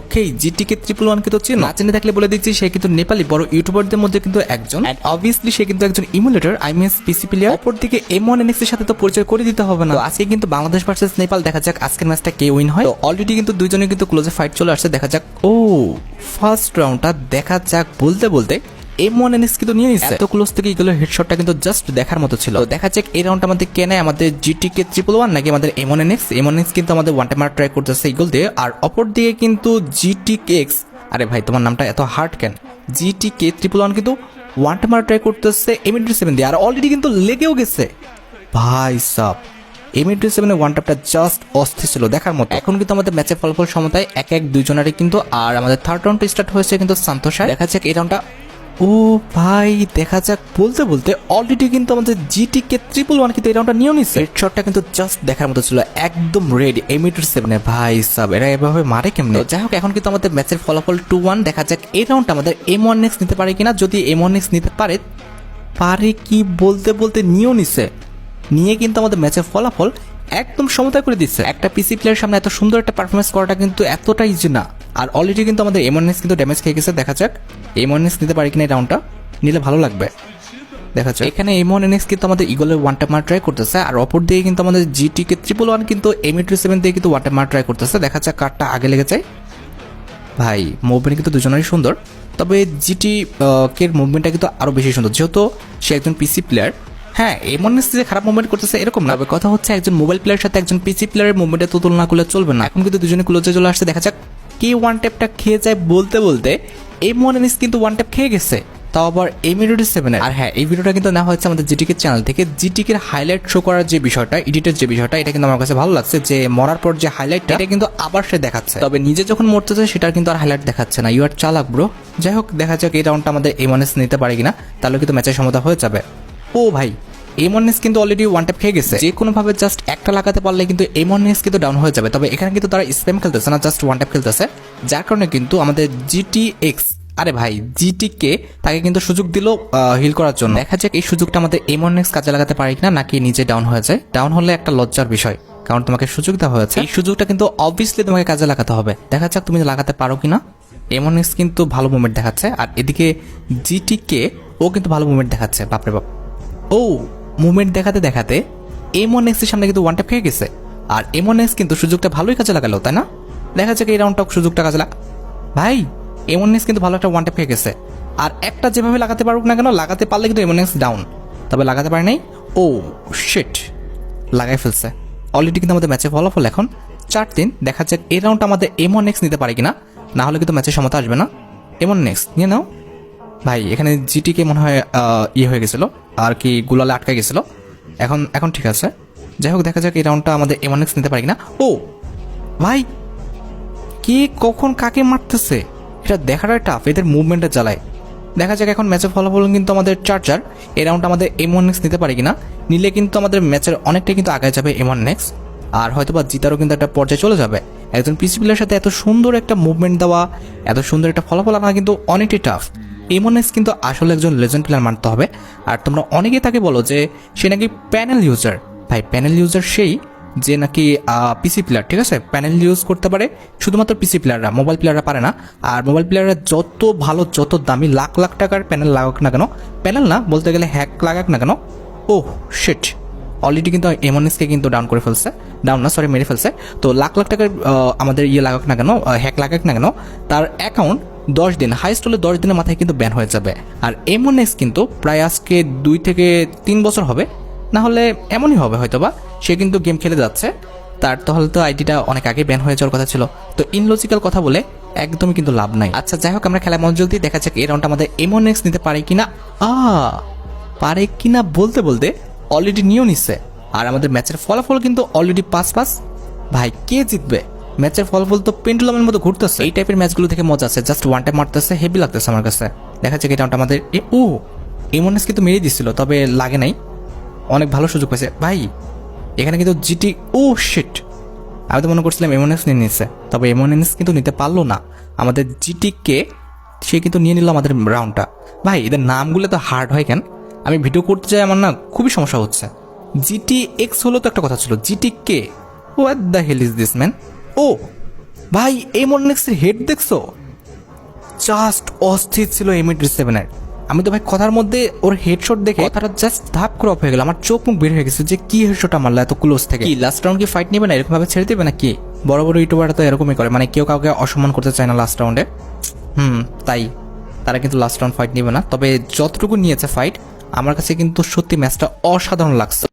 ওকে জিটিকে triple one তো চেনো? না। চেনে থাকলে বলে দিচ্ছি সে কিন্তু নেপালি বড় ইউটিউবারদের মধ্যে কিন্তু একজন। অ্যান্ড অবভিয়াসলি সে কিন্তু একজন emulator I mean PC player অপরদিকে এম ওয়ানের সাথে তো পরিচয় করে দিতে হবে না। তো আজকে কিন্তু বাংলাদেশ ভার্সেস নেপাল দেখা যাক আজকের ম্যাচটা কে উইন হয়। অলরেডি কিন্তু দুইজনে কিন্তু ক্লোজে ফাইট চলে আসছে দেখা যাক। ও ফার্স্ট রাউন্ডটা দেখা যাক বলতে বলতে এম ওয়ান এনএস কিন্তু নিয়ে নিচ্ছে এত ক্লোজ থেকে এগুলো হেডশটটা কিন্তু জাস্ট দেখার মতো ছিল। তো দেখা যাক এই রাউন্ড আমাদের কে নেয়? আমাদের জিটি কে ট্রিপল ওয়ান নাকি আমাদের M one NX M one X কিন্তু আমাদের ওয়ান টাইমার ট্রাই করতেছে ইগল দিয়ে। আর অপর দিকে কিন্তু জিটি এক্স আরে ভাই তোমার নামটা এত হার্ড কেন? জিটি কে ট্রিপল ওয়ান কিন্তু ওয়ান টাইমার ট্রাই করতেছে এমিটি সেভেন দিয়ে। আর অলরেডি কিন্তু লেগেও গেছে। ভাই সাব এমিটি সেভেনের ওয়ান টাপটা জাস্ট অস্থির ছিল দেখার মতো। এখন কিন্তু আমাদের ম্যাচের ফলাফল সমতায় এক এক দুইজনারই কিন্তু আর আমাদের থার্ড রাউন্ড স্টার্ট হয়েছে কিন্তু সান্তোষায় দেখা যাক এই রাউন্ডটা ও ভাই, দেখা যাক। বলতে বলতে অলরেডি কিন্তু আমাদের জিটি কে ট্রিপল ওয়ান কিন্তু এই রাউন্ডটা নিয়েও নিচ্ছে শটটা কিন্তু জাস্ট দেখার মতো ছিল, একদম রেড এমিটার সেভেনে ভাই সাব, এরা এভাবে মারে কেমনে? যাই হোক, এখন কিন্তু আমাদের ম্যাচের ফলাফল টু ওয়ান দেখা যাক এই রাউন্ডটা আমাদের এম ওয়ান নেক্স নিতে পারে কিনা। যদি এম ওয়ান নেক্স নিতে পারে পারে কি বলতে বলতে নিয়েও নিছে। নিয়ে কিন্তু আমাদের ম্যাচের ফলাফল একদম সমতা করে দিচ্ছে। একটা পিসি প্লেয়ারের সামনে এত সুন্দর একটা পারফরমেন্স করাটা কিন্তু এতটা ইজি না। আর অলরেডি কিন্তু আমাদের এমএনএস কিন্তু ড্যামেজ খেয়ে গেছে দেখা যাক। এমএনএস নিতে পারি কিনা এই রাউন্ডটা নিলে ভালো লাগবে। দেখা যাক। এখানে এমন এনএক্স কিন্তু আমাদের ইগলের ওয়ান টাইম মার ট্রাই করতেছে আর অপর দিয়ে কিন্তু আমাদের জিটি কে ট্রিপল ওয়ান কিন্তু এমিট্রি সেভেন দিয়ে কিন্তু ওয়ান টাইম মার ট্রাই করতেছে। দেখা যাক কারটা আগে লেগে যায়। ভাই মুভমেন্ট কিন্তু দুজনেরই সুন্দর। তবে জিটি কে মুভমেন্টটা কিন্তু আরও বেশি সুন্দর। যেহেতু সে একজন পিসি প্লেয়ার হ্যাঁ এমন যে খারাপ মুভমেন্ট করতেছে এরকম না। তবে কথা হচ্ছে একজন মোবাইল প্লেয়ারের সাথে একজন পিসি প্লেয়ারের মুভমেন্টের তো তুলনা করলে চলবে না। এখন কিন্তু দুজনে ক্লোজে চলে আসছে দেখা যাক। কে ওয়ান ট্যাপটা খেয়ে যায় বলতে বলতে, এই মনেনিস কিন্তু ওয়ান ট্যাপ খেয়ে গেছে। তাও আবার এই ভিডিওটি সেভেন আর হ্যাঁ এই ভিডিওটা কিন্তু নেওয়া হচ্ছে আমাদের জিটিকে চ্যানেল থেকে। জিটিকে হাইলাইট শো করার যে বিষয়টা এডিটের যে বিষয়টা, এটা কিন্তু আমার কাছে ভালো লাগছে যে মরার পর যে হাইলাইটটা এটা কিন্তু আবার সে দেখাচ্ছে। তবে নিজে যখন মরতেছে সেটার কিন্তু আর হাইলাইট দেখাচ্ছে না। ইউ আর চালাক ব্রো যাই হোক, দেখা যাক এই রাউন্ডটা আমাদের এমএনএস নিতে পারে কিনা। তাহলে কিন্তু ম্যাচের সমতা হয়ে যাবে। ও ভাই এমএনএস কিন্তু অলরেডি ওয়ান ট্যাপ খেয়ে গেছে। যে কোনো ভাবে জাস্ট একটা লাগাতে পারলে কিন্তু এমএনএস কিন্তু ডাউন হয়ে যাবে। তবে এখানে কিন্তু তারা স্প্যাম খেলতেছে না জাস্ট ওয়ান ট্যাপ খেলতেছে। যার কারণে কিন্তু আমাদের জিটি এক্স আরে ভাই জিটি কে তাকে কিন্তু সুযোগ দিল হিল করার জন্য। দেখা যাক এই সুযোগটা আমাদের এমএনএক্স কাজে লাগাতে পারি কিনা, নাকি নিজে ডাউন হয়ে যায়। ডাউন হলে একটা লজ্জার বিষয়, কারণ তোমাকে সুযোগ দেওয়া হয়েছে। এই সুযোগটা কিন্তু অবভিয়াসলি তোমাকে কাজে লাগাতে হবে। দেখা যাক তুমি লাগাতে পারো কিনা। এমএনএক্স কিন্তু ভালো মুভমেন্ট দেখাচ্ছে। আর এদিকে জিটি কে ও কিন্তু ভালো মুভমেন্ট দেখাচ্ছে, বাপরে বাপ। ও মুভমেন্ট দেখাতে দেখাতে এম ওয়ান এক্সের সামনে কিন্তু ওয়ান ট্যাপ খেয়ে গেছে। আর এম ওয়ান এক্স কিন্তু সুযোগটা ভালোই কাজে লাগালো, তাই না? দেখা যাক এই রাউন্ডটা সুযোগটা কাজে লাগ ভাই এম ওয়ান এক্স কিন্তু ভালো একটা ওয়ান ট্যাপ খেয়ে গেছে। আর একটা যেভাবে লাগাতে পারুক না কেন, লাগাতে পারলে কিন্তু এম ওয়ান এক্স ডাউন তবে লাগাতে পারে নাই। ও শিট লাগাই ফেলছে। অলরেডি কিন্তু আমাদের ম্যাচে ফলাফল এখন চার তিন। দেখা যাক এই রাউন্ডটা আমাদের এম ওয়ান এক্স নিতে পারে কিনা। না হলে কিন্তু ম্যাচের সমতা আসবে না। এম ওয়ান এক্স নিয়ে নাও। ভাই, এখানে জিটিকে মনে হয় ইয়ে হয়ে গেছিল। আর কি গুলালে আটকে গেছিল। এখন এখন ঠিক আছে। যাই হোক, দেখা যাক এই রাউন্ডটা আমাদের এমএনএক্স নিতে পারি না ও! ভাই! কে কখন কাকে মারতেছে? এটা দেখাটাই টাফ এদের মুভমেন্টে জ্বালায়। দেখা যাক এখন ম্যাচের ফলাফল কিন্তু আমাদের চার্জার এই রাউন্ডটা আমাদের এম ওয়ান নিতে পারি কিনা। নিলে কিন্তু আমাদের ম্যাচের অনেকটাই কিন্তু আগায় যাবে এম ওয়ান আর হয়তো বা জিতারও কিন্তু একটা পর্যায়ে চলে যাবে। একজন পিসি সাথে এত সুন্দর একটা মুভমেন্ট দেওয়া, এত সুন্দর একটা ফলাফল আনা কিন্তু অনেকটাই টাফ এমএনএস কিন্তু আসলে একজন লেজেন্ড প্লেয়ার মানতে হবে। আর তোমরা অনেকে তাকে বলো যে সে নাকি প্যানেল ইউজার ভাই প্যানেল ইউজার সেই যে নাকি পিসি প্লেয়ার ঠিক আছে? প্যানেল ইউজ করতে পারে, শুধুমাত্র পিসি প্লেয়াররা মোবাইল প্লেয়াররা পারে না। আর মোবাইল প্লেয়াররা যত ভালো, যত দামি, লাখ লাখ টাকার প্যানেল লাগাক না কেন প্যানেল না বলতে গেলে হ্যাক লাগাক না কেন ও শিট অলরেডি কিন্তু এমএনএসকে কিন্তু ডাউন করে ফেলছে। ডাউন না সরি মেরে ফেলছে। তো লাখ লাখ টাকার আমাদের ইয়ে লাগাক না কেন হ্যাক লাগাক না কেন, তার অ্যাকাউন্ট দশ দিন হাইস্ট হলে দশ দিনের মাথায় কিন্তু ব্যান হয়ে যাবে। আর এমএনএস কিন্তু প্রায় আজকে দুই থেকে তিন বছর হবে। না হলে এমনই হবে হয়তোবা, সে কিন্তু গেম খেলে যাচ্ছে। তার তাহলে তো আইডিটা অনেক আগে ব্যান হয়ে যাওয়ার কথা ছিল। তো ইনলজিক্যাল কথা বলে একদমই কিন্তু লাভ নাই। আচ্ছা যাই হোক, আমরা খেলা মনোযোগ দিয়ে দেখা যাক এই রাউন্ডটা আমাদের এমএনএক্স নিতে পারে কিনা। আ, পারে কিনা বলতে বলতে অলরেডি নিয়েও নিচ্ছে। আর আমাদের ম্যাচের ফলাফল কিন্তু অলরেডি পাস পাস ভাই, কে জিতবে? ম্যাচের ফলাফল তো পেন্ডুলামের মতো ঘুরতেছে। এই টাইপের ম্যাচগুলো থেকে মজা আছে জাস্ট ওয়ান টাইম মারতেছে হেভি লাগতেছে আমার কাছে। দেখা যাক এটা আমাদের এ, ও এমএনএস কিন্তু মেরে দিছিল, তবে লাগে নাই। অনেক ভালো সুযোগ পেয়েছে ভাই, এখানে কিন্তু জিটি ও শিট আমি তো মনে করছিলাম এমএনএস নিয়ে নিচ্ছে তবে এমএনএস কিন্তু নিতে পারল না। আমাদের জিটি কে, সে কিন্তু নিয়ে নিল আমাদের রাউন্ডটা ভাই, এদের নামগুলো তো হার্ড হয় কেন? আমি ভিডিও করতে চাই আমার না খুবই সমস্যা হচ্ছে। জিটি এক্স হলো তো একটা কথা ছিল। GT K what the hell is this man ও ভাই এম ওয়ান এক্সের হেড দেখছ? জাস্ট অস্থির ছিল এম এইট সেভেনের আমি তো ভাই কথার মধ্যে ওর হেডশট দেখে কথাটা জাস্ট ধাপ করে অফ হয়ে গেল আমার চোখ মুখ বের হয়ে গেছে যে কি হেডশট মারলো এত ক্লোজ থেকে। কি লাস্ট রাউন্ড কি ফাইট নেবে না? এরকম ভাবে ছেড়ে দেবে না কি বড় বড় ইউটিউবাররা তো এরকমই করে। মানে কেউ কাউকে অসম্মান করতে চায় না লাস্ট রাউন্ডে হুম তাই। তারা কিন্তু লাস্ট রাউন্ড ফাইট নেবে না। তবে যতটুকু নিয়েছে ফাইট আমার কাছে কিন্তু সত্যি ম্যাচটা অসাধারণ লাগছে।